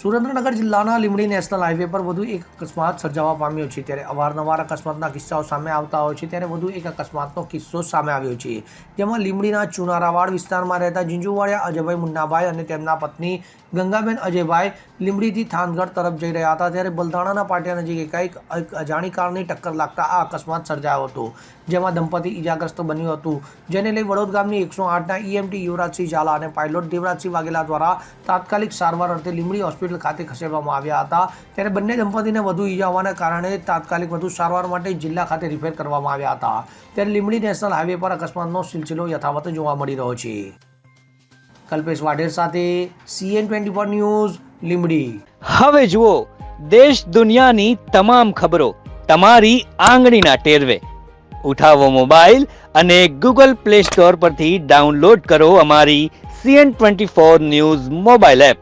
સુરેન્દ્રનગર જિલ્લાના Limbdi national highway પર વધુ એક અકસ્માત સર્જાવા પામ્યો છે. ત્યારે અવારનવાર અકસ્માતના કિસ્સાઓ સામે આવતા હોય છે. ત્યારે વધુ એક અકસ્માતનો કિસ્સો સામે આવ્યો છે. જેમાં લીંબડીના ચુનારાવાડ વિસ્તારમાં રહેતા જીંજુવાડિયા અજયભાઈ મુન્નાભાઈ અને તેમના પત્ની ગંગાબેન અજયભાઈ લીંબડીથી થાનગઢ તરફ જઈ રહ્યા હતા. ત્યારે બલદાણાના પાટિયા નજીક એકાએક એક અજાણી કારની ટક્કર લાગતા આ અકસ્માત સર્જાયો હતો, જેમાં દંપતી ઈજાગ્રસ્ત બન્યું હતું. જેને લઈ વડોદ ગામની એકસો આઠના ઈએમટી યુવરાજસિંહ ઝાલા અને પાયલોટ દેવરાજસિંહ વાઘેલા દ્વારા તાત્કાલિક સારવાર અર્થે લીંબડી હોસ્પિટલ ખાતે ખસેડવામાં આવ્યા હતા. ત્યારે બંને દંપતીને વધુ ઈજા હોવાના કારણે તાત્કાલિક વધુ સારવાર માટે જિલ્લા ખાતે રિફેર કરવામાં આવ્યા હતા. ત્યારે લીંબડી નેશનલ હાઈવે પર અકસ્માતનો સિલસિલો યથાવત જોવા મળી રહ્યો છે. કલ્પેશ વાઢેર સાથે CN twenty four news, Limbdi. હવે જુઓ, દેશ દુનિયાની તમામ ખબરો તમારી આંગળીના ટેરવે. ઉઠાવો મોબાઈલ અને ગૂગલ પ્લે સ્ટોર પરથી ડાઉનલોડ કરો અમારી CN twenty four news mobile app.